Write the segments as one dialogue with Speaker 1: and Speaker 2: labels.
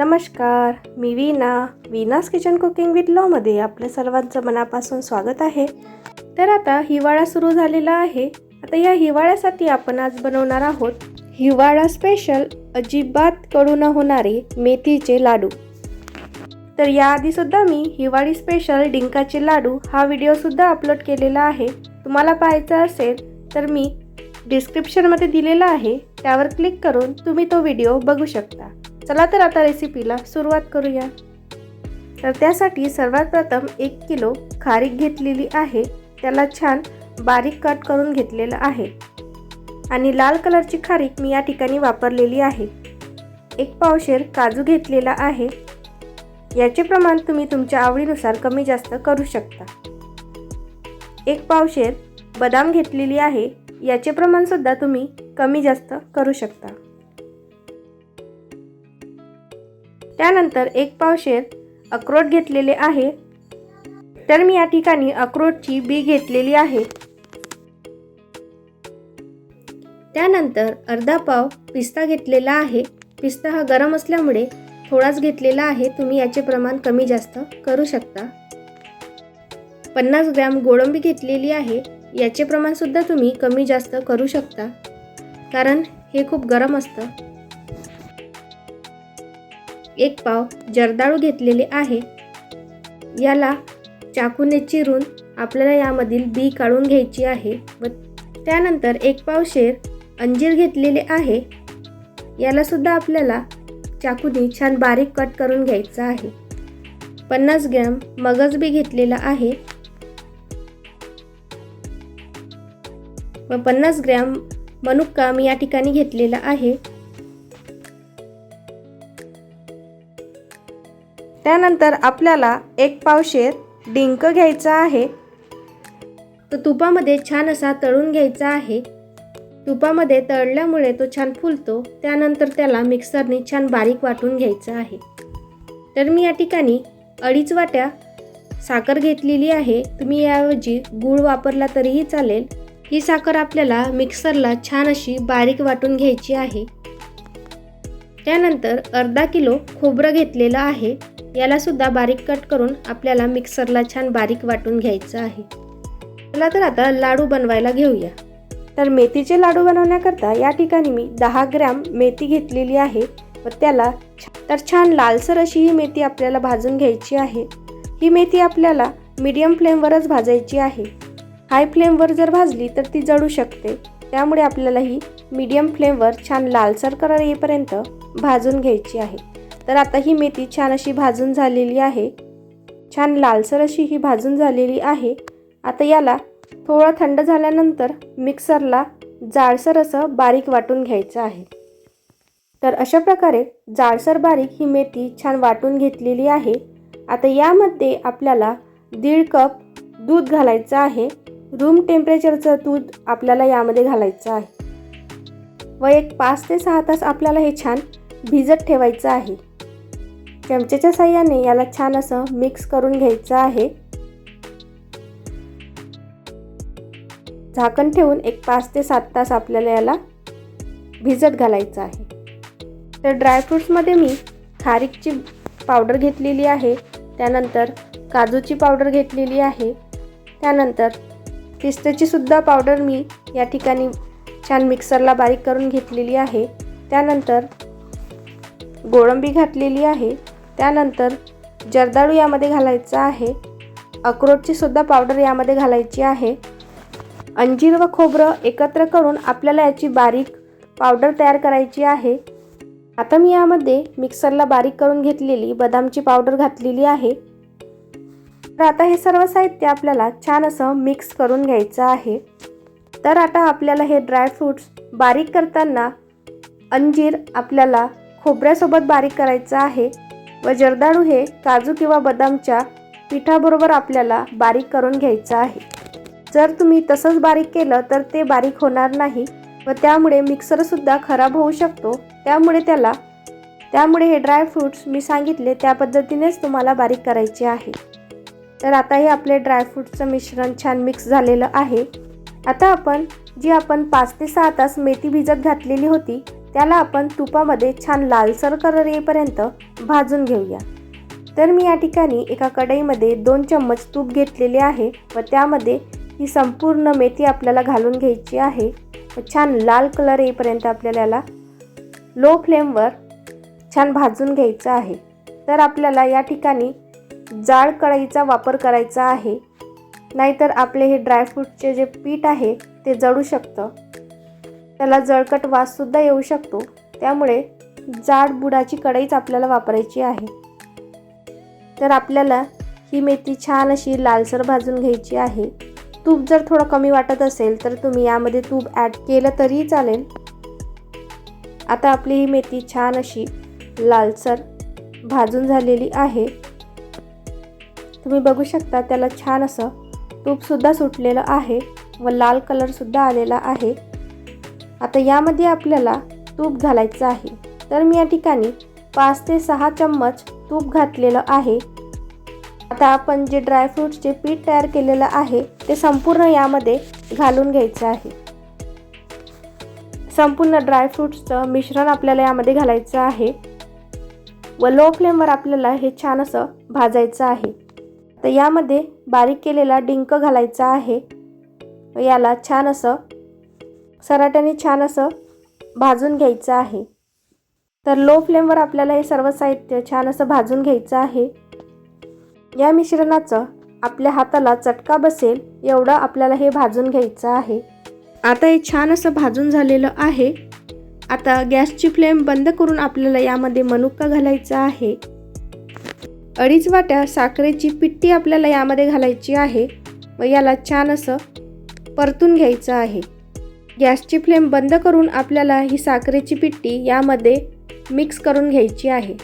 Speaker 1: नमस्कार मी Veena Veena's kitchen cooking with लॉमध्ये आपल्या सर्वांचं मनापासून स्वागत आहे. तर आता हिवाळा सुरू झालेला आहे. आता या हिवाळ्यासाठी आपण आज बनवणार आहोत हिवाळा स्पेशल अजिबात कडू न होणारे मेथीचे लाडू. तर याआधीसुद्धा मी हिवाळी स्पेशल डिंकाचे लाडू हा व्हिडिओसुद्धा अपलोड केलेला आहे. तुम्हाला पाहायचा असेल तर मी डिस्क्रिप्शनमध्ये दिलेला आहे. त्यावर क्लिक करून तुम्ही तो व्हिडिओ बघू शकता. चला तर आता रेसिपीला सुरुवात करूया. तर त्यासाठी सर्वात प्रथम एक किलो खारीक घेतलेली आहे. त्याला छान बारीक कट करून घेतलेलं आहे. आणि लाल कलरची खारीक मी या ठिकाणी वापरलेली आहे. एक पावशेर काजू घेतलेला आहे. याचे प्रमाण तुम्ही तुमच्या आवडीनुसार कमी जास्त करू शकता. एक पावशेर बदाम घेतलेली आहे. याचे प्रमाणसुद्धा तुम्ही कमी जास्त करू शकता. त्यानंतर एक पावशेर अक्रोड घेतलेले आहे. तर मी या ठिकाणी अक्रोडची बी घेतलेली आहे. त्यानंतर अर्धा पाव पिस्ता घेतलेला आहे. पिस्ता हा गरम असल्यामुळे थोडाच घेतलेला आहे. तुम्ही याचे प्रमाण कमी जास्त करू शकता. पन्नास ग्रॅम गोडंबी घेतलेली आहे. याचे प्रमाणसुद्धा तुम्ही कमी जास्त करू शकता. कारण हे खूप गरम असतं. एक पाव जर्दाळू घेतलेले आहे. याला चाकूने चिरून आपल्याला यामधील बी काढून घ्यायची आहे व त्यानंतर एक पाव शेर अंजीर घेतलेले आहे. याला सुद्धा आपल्याला चाकूने छान बारीक कट करून घ्यायचा आहे. पन्नास ग्रॅम मगज बी घेतलेला आहे. व पन्नास ग्रॅम मनुक्का मी या ठिकाणी घेतलेला आहे. त्यानंतर आपल्याला एक पावशेर डिंक घ्यायचा आहे. तो तुपामध्ये छान असा तळून घ्यायचा आहे. तुपामध्ये तळल्यामुळे तो छान फुलतो. त्यानंतर त्याला मिक्सरने छान बारीक वाटून घ्यायचा आहे. तर मी या ठिकाणी अडीच वाट्या साखर घेतलेली आहे. तुम्ही याऐवजी गूळ वापरला तरीही चालेल. ही साखर आपल्याला मिक्सरला छान अशी बारीक वाटून घ्यायची आहे. त्यानंतर अर्धा किलो खोबरं घेतलेलं आहे. याला सुद्धा बारीक कट करून आपल्याला मिक्सरला छान बारीक वाटून घ्यायचं आहे. चला तर आता लाडू बनवायला घेऊया. तर मेथीचे लाडू बनवण्याकरता या ठिकाणी मी दहा ग्रॅम मेथी घेतलेली आहे व त्याला तर छान लालसर अशी ही मेथी आपल्याला भाजून घ्यायची आहे. ही मेथी आपल्याला मीडियम फ्लेमवरच भाजायची आहे. हाय फ्लेमवर जर भाजली तर ती जळू शकते. त्यामुळे आपल्याला ही मीडियम फ्लेमवर छान लालसर कलर येईपर्यंत भाजून घ्यायची आहे. तर आता ही मेथी छान अशी भाजून झालेली आहे. छान लालसर अशी ही भाजून झालेली आहे. आता याला थोडं थंड झाल्यानंतर मिक्सरला जाडसर असं बारीक वाटून घ्यायचं आहे. तर अशा प्रकारे जाडसर बारीक ही मेथी छान वाटून घेतलेली आहे. आता यामध्ये आपल्याला दीड कप दूध घालायचं आहे. रूम टेम्परेचरचं दूध आपल्याला यामध्ये घालायचं आहे. व एक पाच ते सहा तास आपल्याला हे छान भिजत ठेवायचं आहे. चमच्याच्या साह्याने याला छान असं मिक्स करून घ्यायचं आहे. झाकण ठेवून एक पाच ते सात तास आपल्याला याला भिजत घालायचं आहे. तर ड्रायफ्रूट्समध्ये मी खारीकची पावडर घेतलेली आहे त्यानंतर काजूची पावडर घेतलेली आहे त्यानंतर पिस्त्याची सुद्धा पावडर मी या ठिकाणी छान मिक्सरला बारीक करून घेतलेली आहे त्यानंतर गोळंबी घातलेली आहे त्यानंतर जर्दाळू यामध्ये घालायचं आहे. अक्रोटची सुद्धा पावडर यामध्ये घालायची आहे. अंजीर व खोबरं एकत्र करून आपल्याला याची बारीक पावडर तयार करायची आहे. आता मी यामध्ये मिक्सरला बारीक करून घेतलेली बदामची पावडर घातलेली आहे. तर आता हे सर्व साहित्य आपल्याला छान असं मिक्स करून घ्यायचं आहे. तर आता आपल्याला हे ड्रायफ्रूट्स बारीक करताना अंजीर आपल्याला खोबऱ्यासोबत बारीक करायचं आहे. व जर्दाळू हे काजू किंवा बदामच्या पिठाबरोबर आपल्याला बारीक करून घ्यायचं आहे. जर तुम्ही तसंच बारीक केलं तर ते बारीक होणार नाही व त्यामुळे मिक्सरसुद्धा खराब होऊ शकतो. त्यामुळे त्याला त्यामुळे हे ड्रायफ्रूट्स मी सांगितले त्या पद्धतीनेच तुम्हाला बारीक करायचे आहे. तर आता हे आपले ड्रायफ्रूटचं मिश्रण छान मिक्स झालेलं आहे. आता आपण जी आपण पाच ते सहा तास मेथी भिजत घातलेली होती त्याला आपण तुपामध्ये छान लालसर कलर येईपर्यंत भाजून घेऊया. तर मी या ठिकाणी एका कढईमध्ये दोन चम्मच तूप घेतलेले आहे व त्यामध्ये ही संपूर्ण मेथी आपल्याला घालून घ्यायची आहे. व छान लाल कलर येईपर्यंत आपल्याला याला लो फ्लेमवर छान भाजून घ्यायचं आहे. तर आपल्याला या ठिकाणी जाड कढईचा वापर करायचा आहे. नाहीतर आपले हे ड्रायफ्रूटचे जे पीठ आहे ते जळू शकतं. त्याला जळकट वाससुद्धा येऊ शकतो. त्यामुळे जाड बुडाची कढईच आपल्याला वापरायची आहे. तर आपल्याला ही मेथी छान अशी लालसर भाजून घ्यायची आहे. तूप जर थोडं कमी वाटत असेल तर तुम्ही यामध्ये तूप ॲड केलं तरीही चालेल. आता आपली ही मेथी छान अशी लालसर भाजून झालेली आहे. तुम्ही बघू शकता त्याला छान असं तूपसुद्धा सुटलेलं आहे व लाल कलरसुद्धा आलेला आहे. आता यामध्ये आपल्याला तूप घालायचं आहे. तर मी या ठिकाणी पाच ते सहा चम्मच तूप घातलेलं आहे. आता आपण जे ड्रायफ्रूटचे पीठ तयार केलेलं आहे ते संपूर्ण यामध्ये घालून घ्यायचं आहे. संपूर्ण ड्रायफ्रूट्सचं मिश्रण आपल्याला यामध्ये घालायचं आहे. व लो फ्लेमवर आपल्याला हे छान असं भाजायचं आहे. तर यामध्ये बारीक केलेला डिंक घालायचा आहे. व याला छान असं सराट्याने छान असं भाजून घ्यायचं आहे. तर लो फ्लेमवर आपल्याला हे सर्व साहित्य छान असं भाजून घ्यायचं आहे. या मिश्रणाचं आपल्या हाताला चटका बसेल एवढं आपल्याला हे भाजून घ्यायचं आहे. आता हे छान असं भाजून झालेलं आहे. आता गॅसची फ्लेम बंद करून आपल्याला यामध्ये मनुका घालायचा आहे. अडीच वाट्या साखरेची पिट्टी आपल्याला यामध्ये घालायची आहे व याला छान असं परतून घ्यायचं आहे. गॅसची फ्लेम बंद करून आपल्याला ही साखरेची पिट्टी यामध्ये मिक्स करून घ्यायची आहे.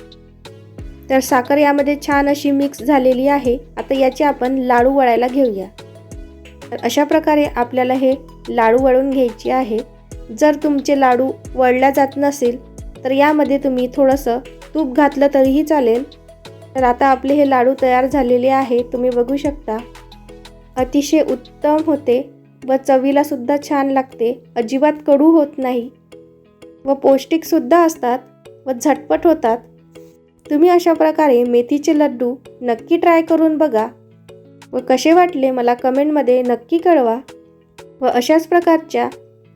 Speaker 1: तर साखर यामध्ये छान अशी मिक्स झालेली आहे. आता याचे आपण लाडू वळायला घेऊया. तर अशा प्रकारे आपल्याला हे लाडू वळून घ्यायचे आहे. जर तुमचे लाडू वळल्या जात नसेल तर यामध्ये तुम्ही थोडंसं तूप घातलं तरीही चालेल. तर आता आपले हे लाडू तयार झालेले आहे. तुम्ही बघू शकता. अतिशय उत्तम होते. व चवीला सुद्धा छान लागते. अजिबात कडू होत नाही. व पौष्टिकसुद्धा असतात व झटपट होतात. तुम्ही अशा प्रकारे मेथीचे लड्डू नक्की ट्राय करून बघा. व कसे वाटले मला कमेंटमध्ये नक्की कळवा. व अशाच प्रकारच्या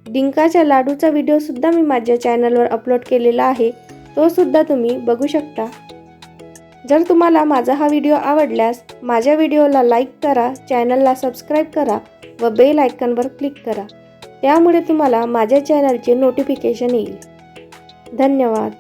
Speaker 1: डिंकाच्या लाडूचा व्हिडिओसुद्धा मी माझ्या चॅनलवर अपलोड केलेला आहे. तोसुद्धा तुम्ही बघू शकता. जर तुम्हाला माझा हा व्हिडिओ आवडल्यास माझ्या व्हिडिओला लाईक करा चॅनलला सबस्क्राईब करा. व बेल आयकनवर क्लिक करा. त्यामुळे तुम्हाला माझ्या चॅनलचे नोटिफिकेशन येईल. धन्यवाद.